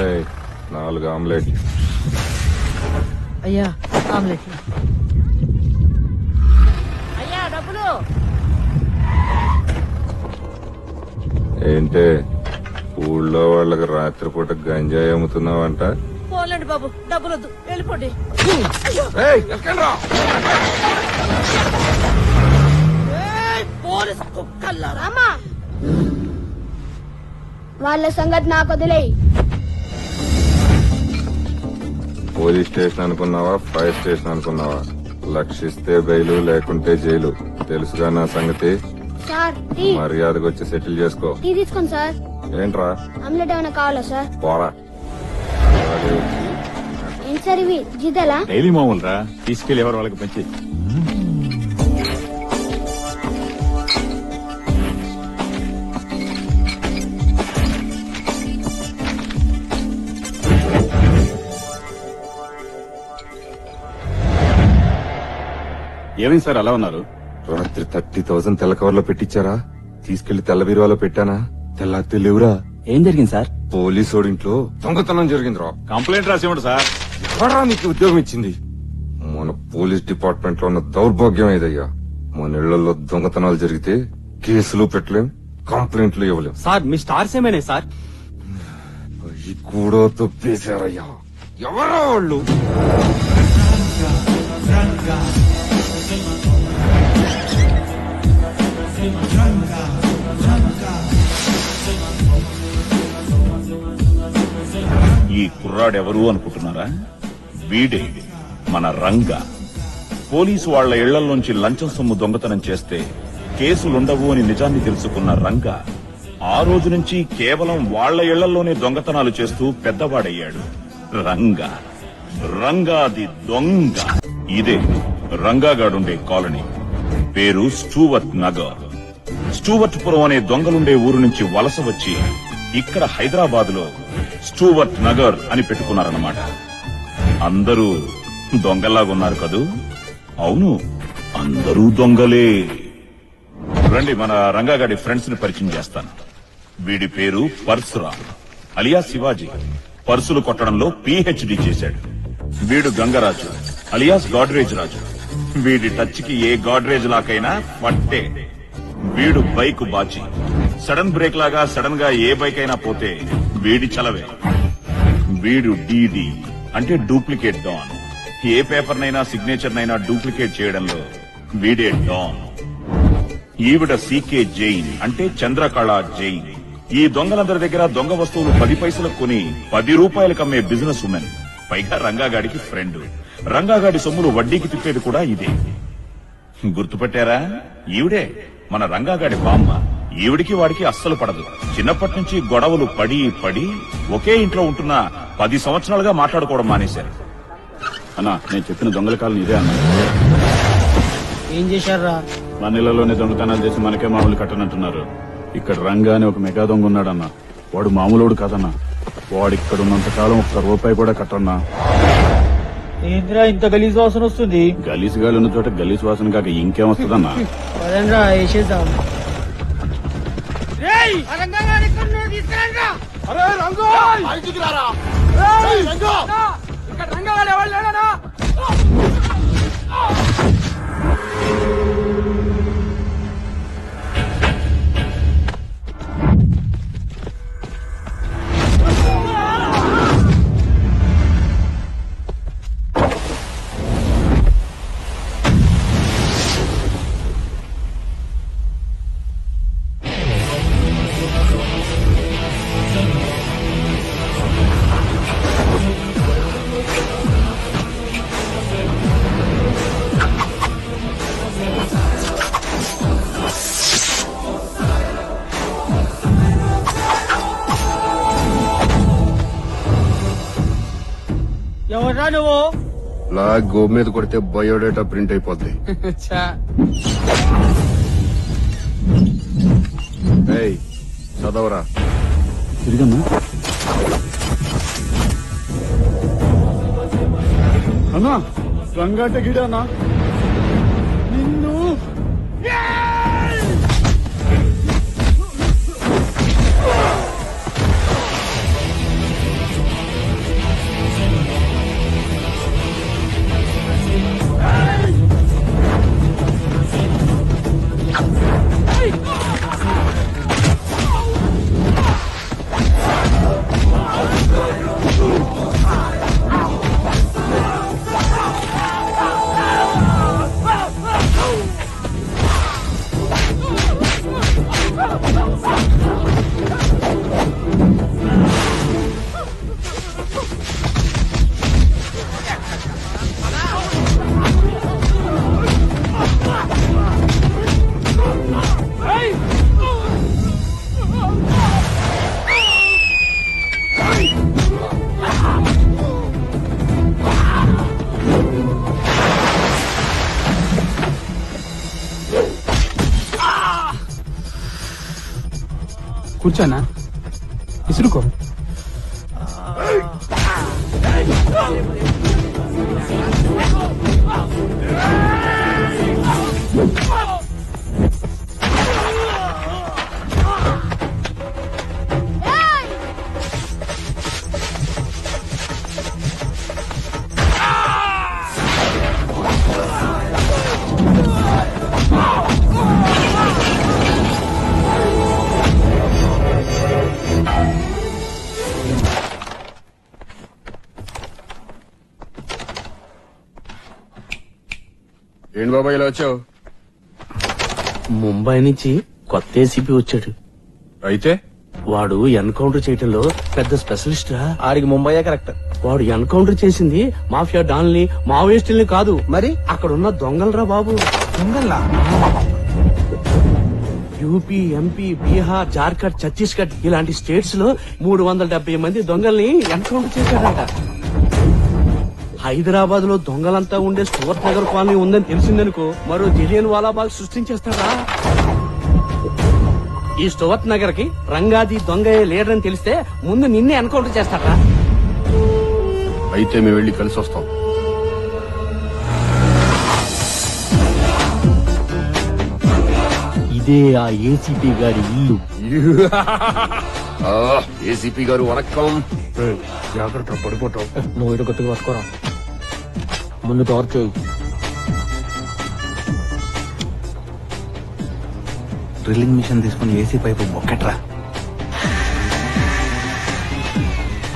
ఏయ్, నాలుగు ఆమ్లెట్ అయ్యా ఆమ్లెట్ అయ్యా డబ్బులు. ఏంటే ఊళ్ళో వాళ్ళకి రాత్రిపూట గంజాయి అమ్ముతున్నావంట? పోలేండి బాబు డబ్బులు వద్దు వెళ్ళిపోండి. ఏయ్, ఎక్కండ్రా. ఏయ్, పోలీస్ కుక్కల్లారా? అమ్మా వాళ్ళ సంగతి నాకు వదిలేయి. పోలీస్ స్టేషన్ అనుకున్నావా? ఫైర్ స్టేషన్ అనుకున్నావా? లక్షిస్తే బెయిలు లేకుంటే జైలు. తెలుసుగా నా సంగతి? సార్ టీ వచ్చి సెటిల్ చేసుకో. టీ తీసుకోండి సార్. ఏంట్రా? ఆమ్లెట్ ఏమైనా కావాలా సార్? పోరా. ఏంటి సార్ ఇవి? డైలీ మామూలు రా తీసుకెళ్ళి ఎవరు వాళ్ళకి పంచి. ఏమైంది సార్? అలా ఉన్నారు? రాత్రి థర్టీ థౌసండ్ తెల్ల కవర్లో పెట్టించారా తీసుకెళ్ళి తెల్ల బీరువాలో పెట్టానా? తెల్ల తెలివురా ఏం జరిగింది సార్? పోలీసు ఇంట్లో దొంగతనం జరిగిందిరా. కంప్లైంట్ రాసివ్వండి సార్. ఎవరా నీకు ఉద్యోగం ఇచ్చింది? మన పోలీస్ డిపార్ట్మెంట్లో ఉన్న దౌర్భాగ్యం ఏదయ్యా? మన ఇళ్ళలో దొంగతనాలు జరిగితే కేసులు పెట్టలేం కంప్లైంట్లు ఇవ్వలేం. సార్ మీ స్టార్స్ ఏమైనా సార్? అవి కూడా తప్పేశారయ్యా. ఎవరా వాళ్ళు? ఈ కుర్రాడెవరు అనుకుంటున్నారా? వీడే మన రంగ. పోలీసు వాళ్ళ ఇళ్ళలోంచి లంచం సొమ్ము దొంగతనం చేస్తే కేసులుండవు అని నిజాన్ని తెలుసుకున్న రంగ ఆ రోజు నుంచి కేవలం వాళ్ళ ఇళ్ళలోనే దొంగతనాలు చేస్తూ పెద్దవాడయ్యాడు. రంగ. రంగాది దొంగ. ఇదే. రంగాగాడుండే కాలనీ. పేరు స్టూవర్ట్ నగర్. స్టూవర్ట్పురం అనే దొంగలుండే ఊరు నుంచి వలస వచ్చి ఇక్కడ హైదరాబాద్లో స్టూవర్ట్ నగర్ అని పెట్టుకున్నారన్నమాట. అందరూ దొంగల్లాగున్నారు కదూ? అవును అందరూ దొంగలే. రండి మన రంగాగాడి ఫ్రెండ్స్ని పరిచయం చేస్తాను. వీడి పేరు పరశురామ్ అలియా శివాజీ. పర్సులు కొట్టడంలో పిహెచ్డి చేశాడు. వీడు గంగరాజు. అలియాస్ గాడ్రేజ్ రాజు. వీడి టచ్కి ఏ గాడ్రేజ్ లాకైనా పట్టే. వీడు బైక్ బాచి. సడన్ బ్రేక్ లాగా సడన్గా ఏ బైక్ అయినా పోతే వీడి చలవే. వీడు డీడీ అంటే డూప్లికేట్ డాన్. ఏ పేపర్ నైనా సిగ్నేచర్ నైనా డూప్లికేట్ చేయడంలో వీడే డాన్. ఈవిడ సీకే జైన్ అంటే చంద్రకళ జైన్. ఈ దొంగలందరి దగ్గర దొంగ వస్తువులు పది పైసలకు కొని పది రూపాయలకు అమ్మే బిజినెస్ ఉమెన్. పైగా రంగాగాడికి ఫ్రెండ్. రంగాగాడి సొమ్ములు వడ్డీకి తిప్పేది కూడా ఇదే. గుర్తుపెట్టారా? ఈవిడే మన రంగాగాడి బామ్మ. ఈవిడికి వాడికి అస్సలు పడదు. చిన్నప్పటి నుంచి గొడవలు పడి పడి ఒకే ఇంట్లో ఉంటున్న పది సంవత్సరాలుగా మాట్లాడుకోవడం మానేశారు. అన్నా నేను చెప్పిన దొంగల కాలం ఇదే అన్నా. ఏం చేశారా మన ఇళ్ళలోనే దొంగతనాలు చేసి మనకే మామూలు కట్టనంటున్నారు. ఇక్కడ రంగా అని ఒక మెగా దొంగ ఉన్నాడన్న. వాడు మామూలుడు కాదన్నా. వాడు ఇక్కడ ఉన్నంత కాలం ఒక్క రూపాయి కూడా కట్టన్నా. ఏంద్రా ఇంత గలీజ్ వాసన వస్తుంది? గలీసు గాలి ఉన్న చోట గలీసు వాసన కాక ఇంకేం వస్తుందన్నా? పదండ్రా వేసేద్దాం. ఎవర్రా నువ్వు? లా గో మీద కొడితే బయోడేటా ప్రింట్ అయిపోద్ది. ఏయ్ చదవరా. తిరిగన్నా అన్నా రంగాట గిడానా? కూర్చోనా ఇసురుకో ఏంటి బాబాయ్ ఇలా వచ్చావు? ముంబై నుంచి కొత్త ఏసీపీ వచ్చాడు. అయితే? వాడు ఎన్కౌంటర్ చేయటంలో పెద్ద స్పెషలిస్ట్ రా. ఆడికి ముంబైయే కరెక్ట్. వాడు ఎన్కౌంటర్ చేసింది మాఫియా డాన్లని మావోయిస్టుల్ని కాదు. మరి? అక్కడ ఉన్న దొంగలరా బాబు. దొంగల్లా? యూపీ ఎంపీ బీహార్ జార్ఖండ్ ఛత్తీస్గఢ్ ఇలాంటి స్టేట్స్లో మూడు వందల డెబ్బై మంది దొంగల్ని ఎన్కౌంటర్ చేశాడట. హైదరాబాద్లో దొంగలంతా ఉండే సువర్త్ నగర్ కాలనీ ఉందని తెలిసిందనుకో మరో జలియన్ వాలాబాగ్ సృష్టించేస్తాడా? ఈ స్టువర్త్ నగర్కి రంగాది దొంగ లీడర్ అని తెలిస్తే ముందు నిన్నే ఎన్కౌంటర్ చేస్తాడా అయితే మేము వెళ్ళి కలిసి వస్తాం. ఇదే ఆ ఏసీపీ గారి ఇల్లు. ఏసీపీ గారు వణక్కం జాగ్రత్త పడిపోతావు. నువ్వు ఇటు కొత్తగా పట్టుకోరా. ముందు టార్చ్ చేయి డ్రిల్లింగ్ మిషన్ తీసుకుని ఏసీ పైపు బొక్కెట్రా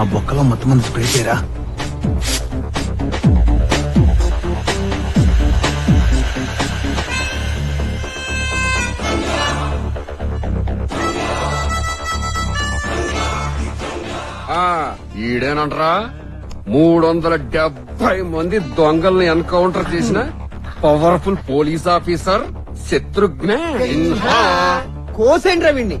ఆ బొక్కలో మొత్తం మంది స్ప్రే చేయరా? ఈడేనంటరా? మూడు వందల డెబ్బై మంది దొంగల్ని ఎన్కౌంటర్ చేసిన powerful police officer Shatrughna. Sinha. వీణ్ణి.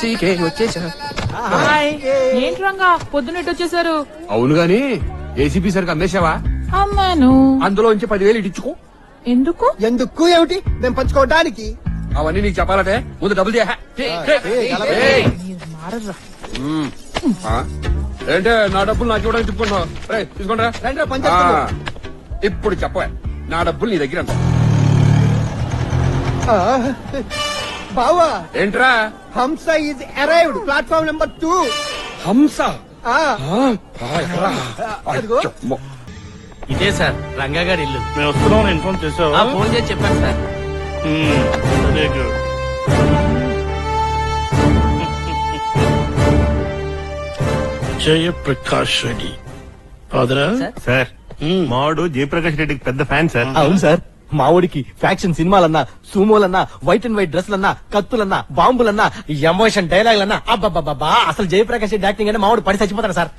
సీకే వచ్చేసా. ఏంటి రంగా? పొద్దున్నట్టు వచ్చేసారు. అవును గాని ఏసీపీ సరికి అమ్మేశావా అమ్మాను. అందులో నుంచి పదివేలు ఇచ్చుకో ఎందుకు? ఎందుకు? ఏమిటి? మేము పంచుకోవడానికి. అవన్నీ నీకు చెప్పాలంటే ముందు డబ్బులు చేయ ఏంటే నా డబ్బులు నాకు ఇవ్వడానికి తిప్పుకుంటున్నావు. ఇప్పుడు చెప్ప నా డబ్బులు నీ దగ్గర ఎంత? బావా ఏంట్రా? Hamsa is arrived platform number two Hamsa. ఇదే సార్ రంగా గారి ఇల్లు. మేము వస్తున్నాం ఇన్ఫార్మ్ చేసావు? ఆ ఫోన్ చేసి చెప్పాను సార్. జయప్రకాష్ రెడ్డి ఫాదరా? సార్. మావాడు జయప్రకాష్ రెడ్డికి పెద్ద ఫ్యాన్ సార్. అవును సార్. మా ఊరికి ఫ్యాక్షన్ సినిమాలన్నా సూమోలన్నా వైట్ అండ్ వైట్ డ్రెస్లన్నా కత్తులన్నా బాంబులన్నా ఎమోషన్ డైలాగులన్నా అబ్బబ్బబ్బా అసలు జయప్రకాష్ రెడ్డి యాక్టింగ్ అంటే మావాడు పడి చచ్చిపోతాడు సార్?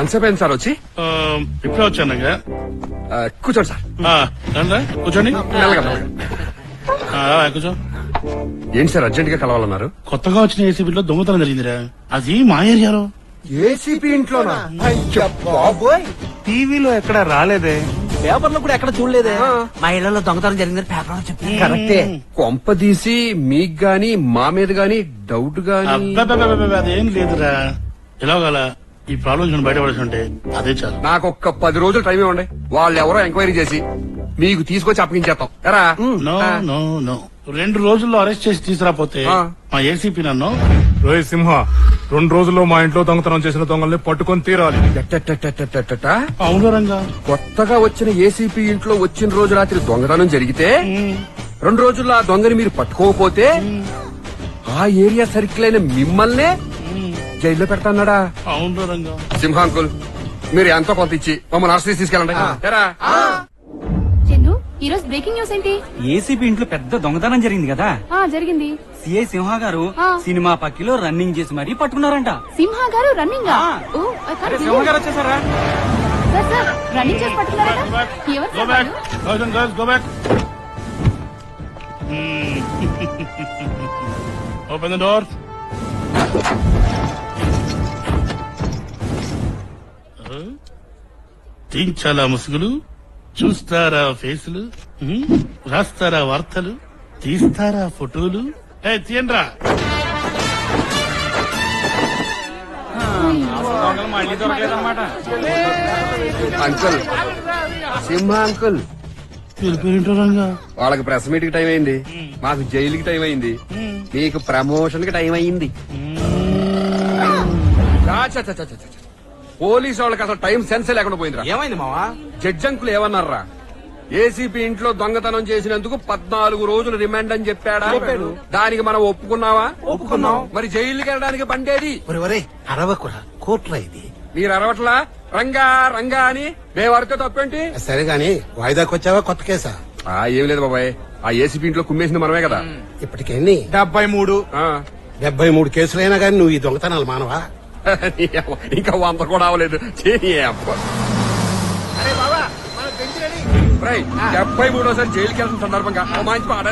ఎంతసేపు అయింది సార్ వచ్చి? ఇప్పుడే కూర్చోండి సార్. కూర్చోండి. కూర్చో. ఏంటి సార్ అర్జెంట్గా కలవాలన్నారు? కొత్తగా వచ్చిన ఏసీబీలో దొంగతనం జరిగిందిరా. అది మా ఏరియాలో. ఏసీపీ ఇంట్లోనా? బాబోయ్! టీవీలో ఎక్కడ రాలేదే? పేపర్లో కూడా ఎక్కడ చూడలేదే? మా ఇళ్ళలో దొంగతనం జరిగిందని పేపర్లో చెప్పి కరెక్టే కొంప తీసి మీకు గాని మా మీద గాని డౌట్ గాని. అదేం లేదురా. ఎలాగల ఈ ప్రాబ్లం నుంచి బయటపడేసి ఉంటే అదే చాలు. నాకు ఒక్క పది రోజులు టైం ఇవ్వండి. వాళ్ళు ఎవరో ఎంక్వైరీ చేసి మీకు తీసుకొచ్చి అప్పగించేస్తాం. ఎరా? No no no. రెండు రోజుల్లో అరెస్ట్ చేసి తీసుకురాపోతే. మా ఏసీపీ నన్ను రోహిత్ సింహ రెండు రోజుల్లో మా ఇంట్లో దొంగతనం చేసిన దొంగల్ని పట్టుకొని తీరాలి టటటటటటట. అవును రంగా కొత్తగా వచ్చిన ఏసీపీ ఇంట్లో వచ్చిన రోజు రాత్రి దొంగతనం జరిగితే రెండు రోజుల్లో ఆ దొంగని మీరు పట్టుకోకపోతే ఆ ఏరియా సర్కిల్ అయిన మిమ్మల్నే జైల్లో పెడతాన్నాడా అవును రంగా సింహాంకుల్ మీరు ఎంతో కొంత ఇచ్చి మమ్మల్ని అరెస్ట్ తీసుకెళ్ళండి ఈ రోజు బ్రేకింగ్ న్యూస్ ఏంటి? ఏసీపీ ఇంట్లో పెద్ద దొంగతనం జరిగింది కదా. ఆ జరిగింది. సిఐ సింహ గారు ఆ. సినిమా పక్కిలో రన్నింగ్ చేసి మరీ పట్టుకున్నారంట. సింహ గారు రన్నింగ్ ఆ. సింహ గారు వచ్చేసారా? సార్ సార్ రన్నింగ్ చేసి పట్టుకున్నారట. ఎవరు గో సార్ బ్యాక్ వాళ్ళు? Girls go back open the door తీంచాలా ముసుగులు చూస్తారా ఫేసులు? రాస్తారా వార్తలు? తీస్తారా ఫోటోలు? ఏ తీయండ్రా. Uncle Simha uncle. వాళ్ళకి ప్రెస్ మీట్కి టైం అయింది. మాకు జైలుకి టైం అయింది. మీకు ప్రమోషన్కి టైం అయింది. పోలీసు వాళ్ళకి అసలు టైం సెన్స్ లేకుండా పోయిందిరా. ఏమైంది మావా? Judge uncle ఏమన్నారా? ఏసీపీ ఇంట్లో దొంగతనం చేసినందుకు పద్నాలుగు రోజులు రిమాండ్ అని చెప్పాడా? దానికి మనం ఒప్పుకున్నావా? ఒప్పుకున్నాం. మరి జైలుకి వెళ్ళడానికి బండేది? అరవకురా కోట్రా ఇది. మీరు అరవట్లా? రంగా రంగా అని. మేము అరితే తప్పేంటి? సరే గాని వాయిదాకి వచ్చావా కొత్త కేసా? ఆ ఏం లేదు బాబాయ్. ఆ ఏసీపీ ఇంట్లో కుమ్మేసింది మనమే కదా. ఇప్పటికెన్ని డెబ్బై మూడు. ఆ. డెబ్బై మూడు కేసులైనా గాని నువ్వు ఈ దొంగతనాలు మానవా? ఇంకా వంద కూడా అవ్వలేదు. డెబ్బై మూడోసారి జైలుకి వెళ్తున్న సందర్భంగా మంచి పాట